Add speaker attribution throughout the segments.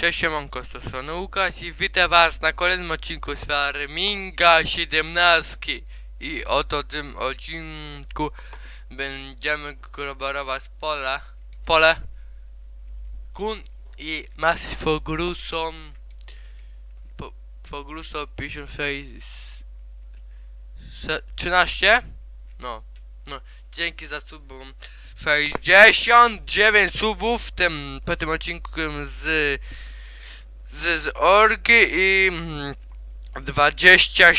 Speaker 1: Cześć siemanko, to strony Łukasz i witam was na kolejnym odcinku z Farminga 17 I oto w tym odcinku będziemy koroborować pole, pole Kun i Massif Fogruson po, Fogruson 56 se- 13 No, no, dzięki za subom 69 subów w tym, po tym odcinku z, z, z orgi i mm, 20,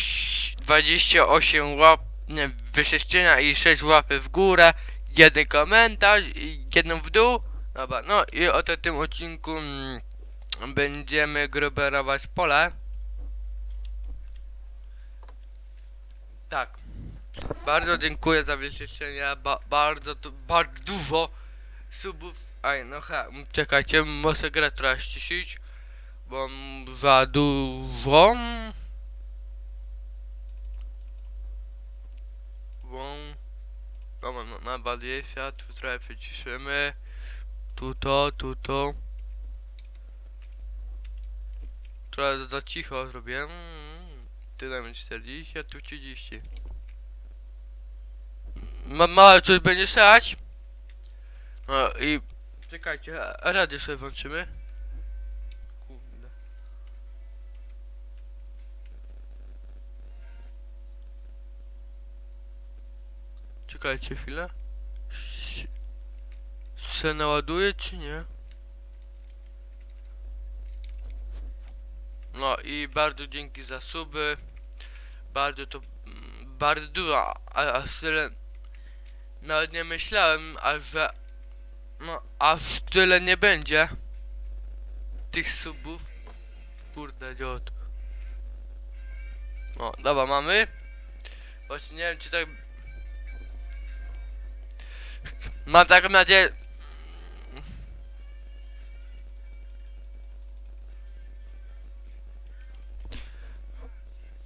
Speaker 1: 28 łap, nie, wyczyszczenia i 6 łapy w górę, jeden komentarz i jedną w dół. Dobra, no i oto tym odcinku mm, będziemy gruberować pole. Tak. Bardzo dziękuję za wyczyszczenie, ba bardzo, bardzo dużo subów. Aj, no ha, czekajcie, muszę grę trochę ściszyć, bo m, za dużo. Bo... Dobra, no, na Baliefia, tu trochę przyciszymy. Tu to, tu to. Trochę za cicho zrobiłem. Tu damy 40, a tu 30. Ma, małe coś będzie stać. No i czekajcie, radio sobie włączymy. Kurde. Czekajcie chwilę. Se naładuje czy nie? No i bardzo dzięki za suby. Bardzo to mm, bardzo dużo, a, a tyle nawet nie myślałem, aż że no aż tyle nie będzie tych subów. Kurde dziot. No dobra mamy. Właśnie nie wiem czy tak Mam taką nadzieję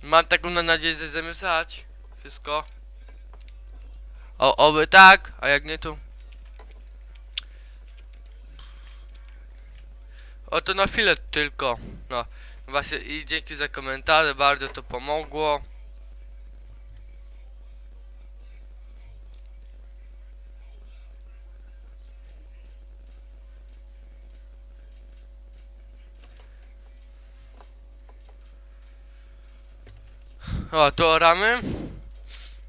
Speaker 1: Mam taką nadzieję, że zamieszać wszystko. O, oby tak, a jak nie to... O to na chwilę tylko. No, właśnie i dzięki za komentarze, bardzo to pomogło. O, to oramy.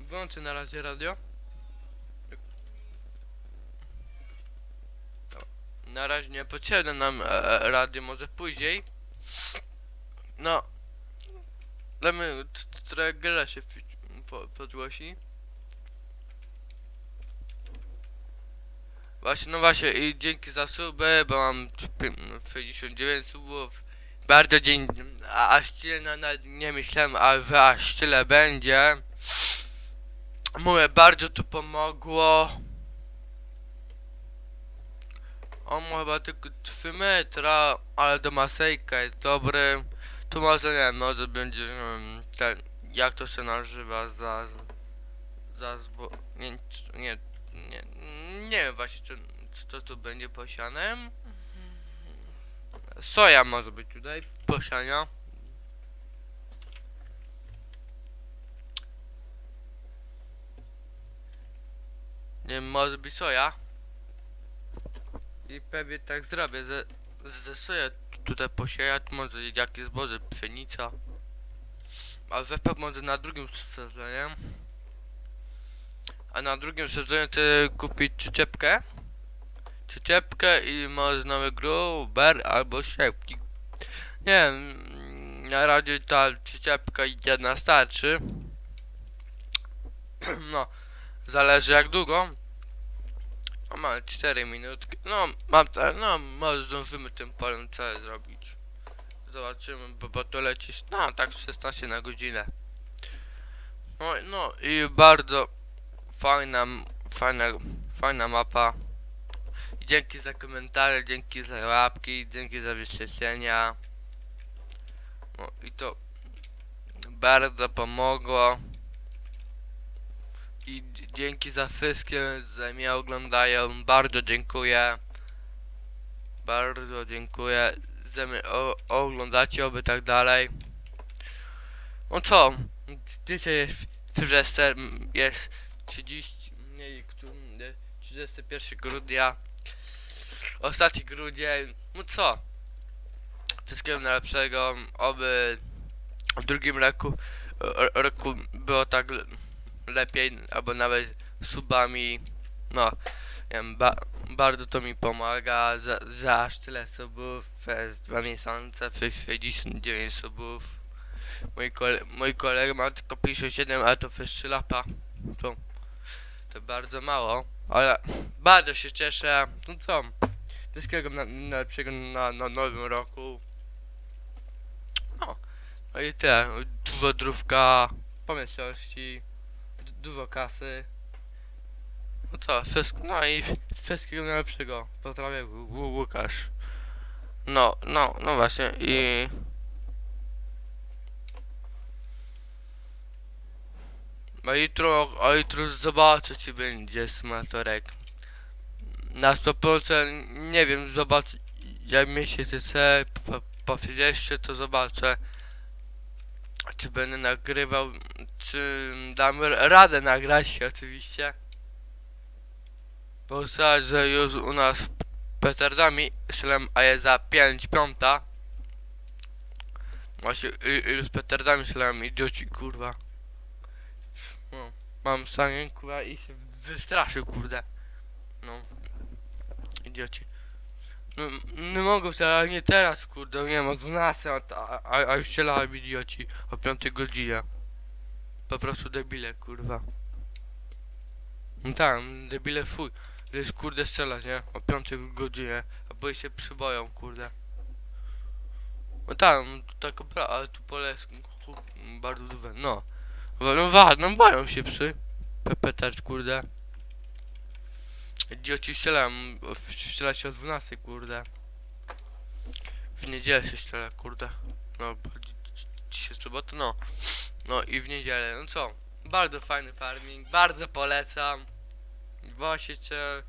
Speaker 1: Włączę na razie radio. Na razie nie potrzebne nam e, e, radio, może później. No. Damy trochę gra się po, podgłosi. Właśnie, no właśnie i dzięki za suby, bo mam pi- 69 subów. Bardzo a aż tyle na, na, nie myślałem, a że aż tyle będzie. Mówię, bardzo to pomogło. On ma chyba tylko 3 metra, ale do masejka jest dobry. Tu może nie może będzie ten, jak to się nazywa za, za zbo... Nie, nie, nie, nie wiem właśnie, czy, czy to tu będzie posiane. Soja może być tutaj, posiania. Nie może być soja. I pewnie tak zrobię, że, soja tu- tutaj posieja, tu może jakieś zboże, pszenica. A zepek może na drugim sezonie. A na drugim sezonie chcę kupić przyczepkę. Przyczepkę i może nowy gruber albo siepki. Nie wiem, na razie ta przyczepka jedna starczy. No, zależy jak długo. No mamy 4 minutki. No, mam no może zdążymy tym polem całe zrobić. Zobaczymy, bo, bo to leci, no tak 16 na godzinę. No, no i bardzo fajna, fajna, fajna mapa. Dzięki za komentarze, dzięki za łapki, dzięki za wyświetlenia. No i to bardzo pomogło. I dzięki za wszystkie, że mnie oglądają. Bardzo dziękuję. Bardzo dziękuję Widzimy, o, oglądacie, oby tak dalej. No co? Dzisiaj jest Sylwester, jest 30, nie, któ- nie, 31 grudnia. Ostatni grudzień. No co? Wszystkiego najlepszego, oby w drugim roku, ro- roku było tak le- lepiej, albo nawet subami. No, wiem, ba, bardzo to mi pomaga, za, za aż tyle subów, przez dwa miesiące, przez 69 subów. Mój, kole, mój kolega ma tylko 57, ale to przez 3 lata. To, to bardzo mało, ale bardzo się cieszę. No co? Wszystkiego na- najlepszego na, na nowym roku. No, no i te, dużo drówka, pomyślności, du- dużo kasy. No co, wszystko, no i wszystkiego najlepszego. Pozdrawiam, Łukasz. No, no, no właśnie i... A jutro, a jutro zobaczę czy będzie smatorek. Na 100% nie wiem, zobacz jak mi się chce po jeszcze to zobaczę czy będę nagrywał, czy dam radę nagrać oczywiście. Bo że już u nas petardami strzelam, a jest za 5 piąta. Właśnie już petardami strzelam, idioci kurwa. No, mam stanie kurwa i się wystraszył kurde. No. Idioci. No, nie mogą się, ale nie teraz kurde, nie o 12, a, a, a już strzelałem idioci o 5 godzinie. Po prostu debile kurwa. No tak, debile fuj. To jest kurde strzelać, nie? O 5 godzinie, a bo się przyboją, kurde. No tak, no to taka pra, ale tu pole jest bardzo duże, no. No, no, no boją się psy. Pepetać, kurde. Idioci strzelają, o- w- strzela się o 12, kurde. W niedzielę się strzela, kurde. No, dzisiaj sobota, no. No i w niedzielę, no co? Bardzo fajny farming, bardzo polecam. Właśnie chcę,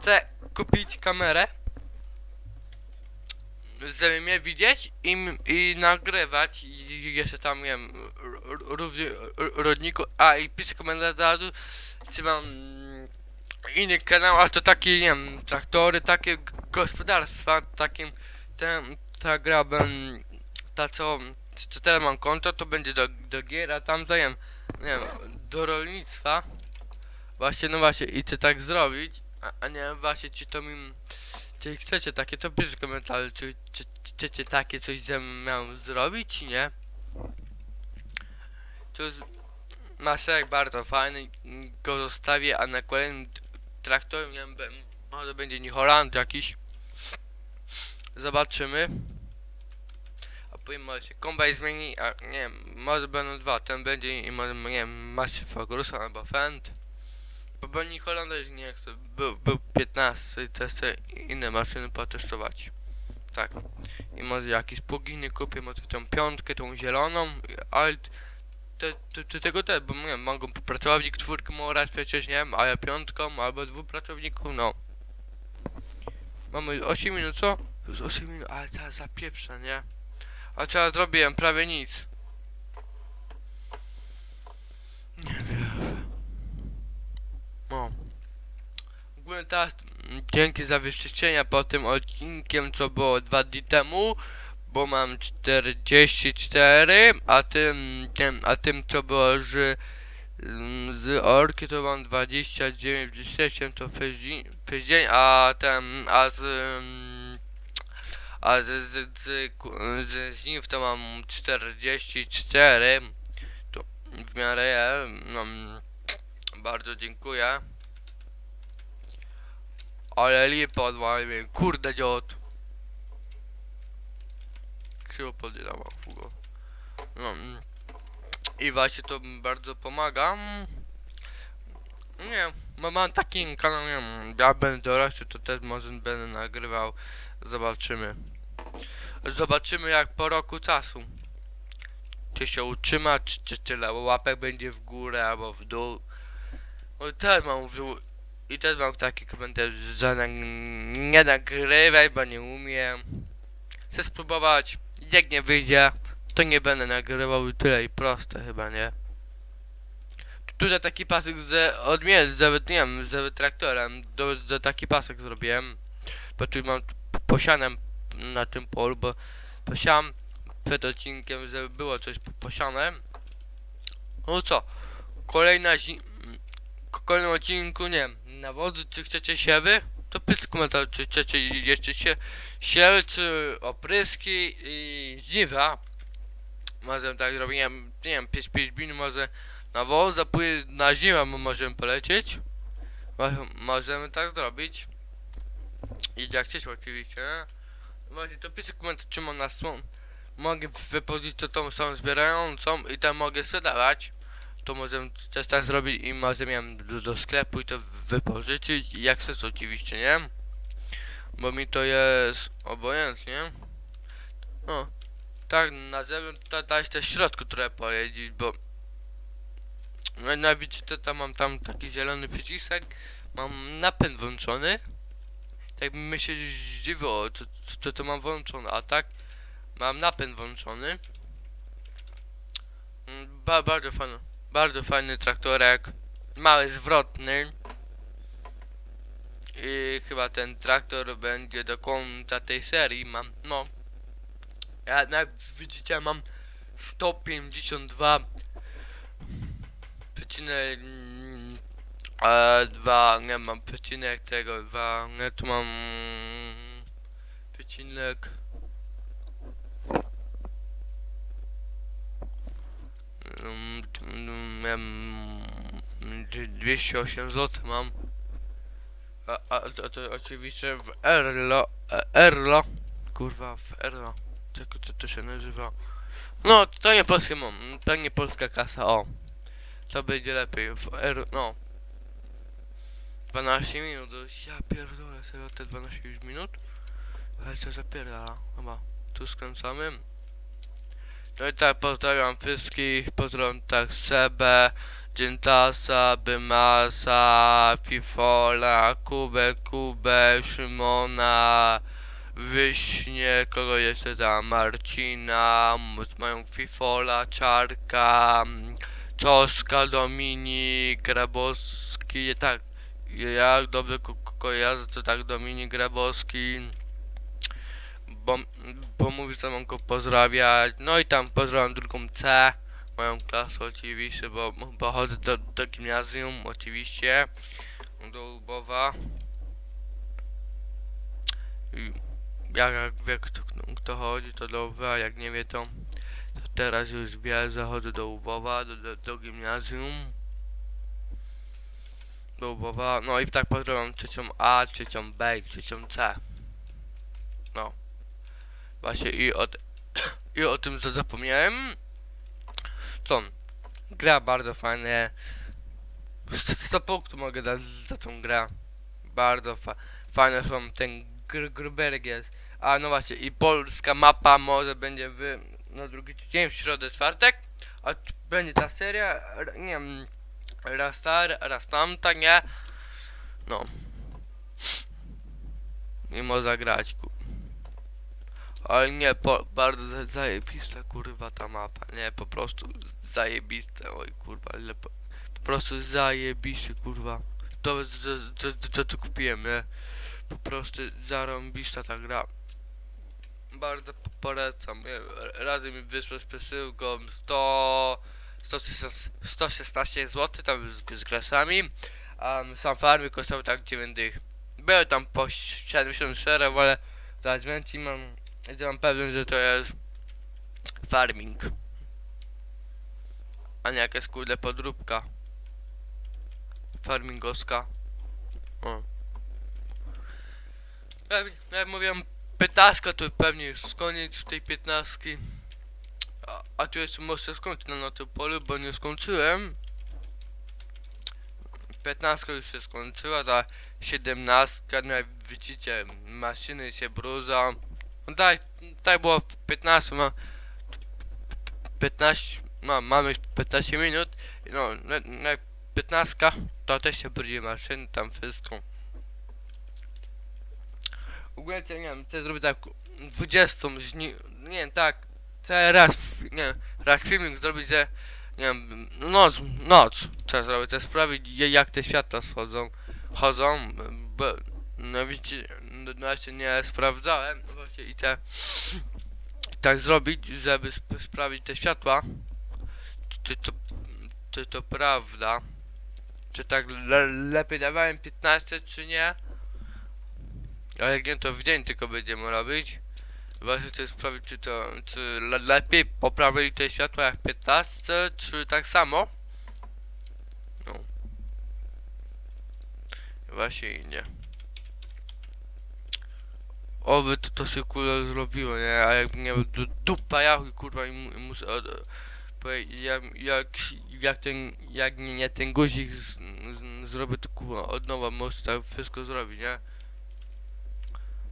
Speaker 1: chcę kupić kamerę, żeby mnie widzieć i, i nagrywać i jeszcze tam, nie wiem, rodniku, a i piszę komentarzu, czy mam inny kanał, ale to takie, nie wiem, traktory, takie gospodarstwa, takim, ten, ta gra, ben, ta co, co teraz mam konto, to będzie do, do gier, a tam to, nie wiem, do rolnictwa. Właśnie, no właśnie, i chcę tak zrobić, a, a nie właśnie, czy to mi... Czy chcecie takie, to piszcie w komentarzu, czy, czy, czy chcecie takie coś ze mną zrobić, czy nie? To jest masek bardzo fajny, go zostawię, a na kolejnym t- traktorze, nie wiem, może będzie New Holland jakiś. Zobaczymy. A powiem, może się kombaj zmieni, a nie wiem, może będą dwa, ten będzie i może, nie wiem, Massive Ferguson albo Fendt. Bo Holland też nie chce, był, był 15 i też chcę inne maszyny potestować. Tak. I może jakieś pluginy kupię, może tą piątkę, tą zieloną, ale te, te, te, tego też, bo wiem, mogą pracownik czwórkę orać przecież, nie wiem, a ja piątką, albo dwóch pracowników, no. Mamy 8 minut, co? Już 8 minut, ale teraz zapieprza, nie? A teraz zrobiłem prawie nic. Nie wiem. No. Ogólnie teraz dzięki za wyświetlenia po tym odcinkiem, co było dwa dni temu, bo mam 44, a tym, tym a tym co było mm, z orki to mam 29, 27 to przez a ten, a z, a z, z, z, z, z nich to mam 44, to w miarę, no, bardzo dziękuję. Ale lipa odwaliłem, kurde dziot. Krzywo podjęłam Fugo. No, mm. I właśnie to bardzo pomaga. Nie, mam, taki kanał, nie wiem, ja będę dorosły, to też może będę nagrywał. Zobaczymy. Zobaczymy jak po roku czasu. Czy się utrzyma, czy, czy tyle łapek będzie w górę albo w dół. O, też mam w dół. I też mam taki komentarz, że nie nagrywaj, bo nie umiem. chcę spróbować. Jak nie wyjdzie, to nie będę nagrywał i tyle i proste chyba, nie? Tu- Tutaj taki pasek z odmiany, nawet nie wiem, z traktorem, do, do taki pasek zrobiłem. Bo tu mam posianem na tym polu, bo posiałem przed odcinkiem, żeby było coś po- posiane. No co, kolejna zi... kolejnym odcinku, nie wiem, nawozy, czy chcecie siewy? To piszcie komentarz, czy chcecie jeszcze się siewy, czy opryski i żniwa. Może tak zrobię, nie wiem, nie wiem 5-5 minut może na woz, a na mo- możemy polecieć. Mo- Możemy tak zrobić. I jak chcesz oczywiście. Właśnie to piszcie komentarz, czy mam na słon. Mogę wypożyczyć to tą są zbierającą i tam mogę sprzedawać. To możemy też tak zrobić i możemy ją do, do sklepu i to wypożyczyć. Jak chcesz oczywiście, nie? Bo mi to jest obojętnie. No. Tak, na zewnątrz ta, dać też środku trochę pojeździć, bo no, no widzicie, tam mam tam taki zielony przycisek, mam napęd włączony. Tak mi się zdziwiło, to, to, to mam włączone, a tak mam napęd włączony. Mm, Ba, bardzo fajny, bardzo fajny traktorek, mały zwrotny. I chyba ten traktor będzie do końca tej serii mam, no. Ja jak widzicie mam 152 przecinek e, dwa, nie mam przecinek tego, dwa, nie tu mam przecinek d- 208 zł mam a, a to, to oczywiście w Erlo, e, Erlo, kurwa w Erlo, jak to, to się nazywa? No, to nie polskie mam, to nie polska kasa, o. To będzie lepiej, w R, no. 12 minut, ja pierdolę, serio te 12 już minut? Ale co zapierdala, chyba, tu skręcamy. No i tak, pozdrawiam wszystkich, pozdrawiam tak Sebę, Dziętasa, Bymasa, Fifola, Kubę, Kubę, Szymona, Wyśnie, kogo jeszcze tam, Marcina, mają Fifola, Czarka, Czoska, Dominik, Grabowski, tak, jak dobrze ko- kojarzę, to tak Dominik Grabowski, bo, bo mówi, że mam go pozdrawiać, no i tam pozdrawiam drugą C, moją klasę oczywiście, bo, bo chodzę do, do gimnazjum oczywiście, do Lubowa. I jak, jak wie kto, kto chodzi, to dobrze, a jak nie wie to, to teraz już wie, że do Lubowa, do, do, do gimnazjum. Do Lubowa, no i tak pozdrawiam trzecią A, trzecią B i trzecią C. No. Właśnie i o, t- i o tym co zapomniałem. Co? Gra bardzo fajnie. 100 punktów mogę dać za tą grę. Bardzo fa fajne są, ten gr jest. A no właśnie, i polska mapa może będzie w, na drugi dzień, w środę, czwartek. A będzie ta seria, nie wiem, raz ta, raz tamta, nie? No. I można grać, ku. Ale nie, po, bardzo za- zajebista kurwa ta mapa, nie, po prostu zajebiste, oj kurwa, ile po, po prostu zajebisty kurwa. To co, co, co, co kupiłem, nie? Po prostu zarąbista ta gra. Bardzo po- polecam? Razem mi wyszło z przesyłką 100, 116, 116 zł tam z, z grasami, a sam farmy kosztował tak 9 dych. Były tam po 74, ale za dźwięki mam Jestem pewien, że to jest farming. A nie jakaś kurde podróbka. Farmingowska. O. Jak, jak mówiłem, pytaska to pewnie jest koniec tej piętnastki. A, a tu jeszcze muszę skończyć na tym polu, bo nie skończyłem. Piętnastka już się skończyła, ta siedemnastka, no jak widzicie, maszyny się brudzą. No tak, tak było w 15, ma 15, ma, mamy 15 minut, no, na, na 15 to też się brudzi maszyny, tam wszystko. Ogólnie, nie wiem, chcę zrobić tak, 20 zni... Nie wiem, tak. Cały raz, nie raz filmik zrobić, że nie wiem, noc, noc, trzeba zrobić, sprawdzić je- jak te światła schodzą, chodzą, bo, no widzicie, no no jeszcze nie sprawdzałem, no właśnie i te, tak zrobić, żeby sp sprawdzić te światła, czy to, czy to prawda, czy tak le lepiej dawałem 15, czy nie, a jak nie, to w dzień tylko będziemy robić. Właśnie chcę sprawdzić, czy to, czy le lepiej poprawili te światła jak 15, czy tak samo? No. Właśnie nie. Oby to, to się kurwa zrobiło, nie? A jak nie du dupa ja kurwa i mu- i muszę jak, jak, ten, jak nie, nie ten guzik z, z, zrobię to kurwa od nowa muszę tak wszystko zrobić, nie?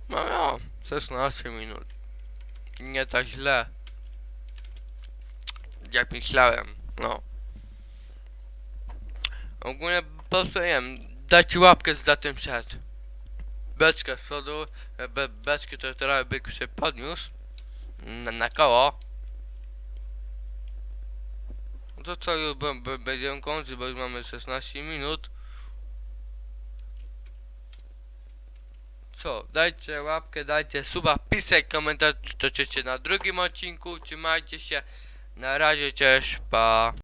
Speaker 1: No no, 16 minut. Nie tak źle. Jak myślałem, no. Ogólnie po prostu nie wiem, dajcie łapkę za tym przed. Beczkę z przodu, e, be, beczki to teraz by się podniósł. Na, na koło. No to co, już będziemy kończyć, bo już mamy 16 minut. Co, dajcie łapkę, dajcie suba, pisać komentarz, czy to na drugim odcinku, trzymajcie się, na razie, cześć, pa.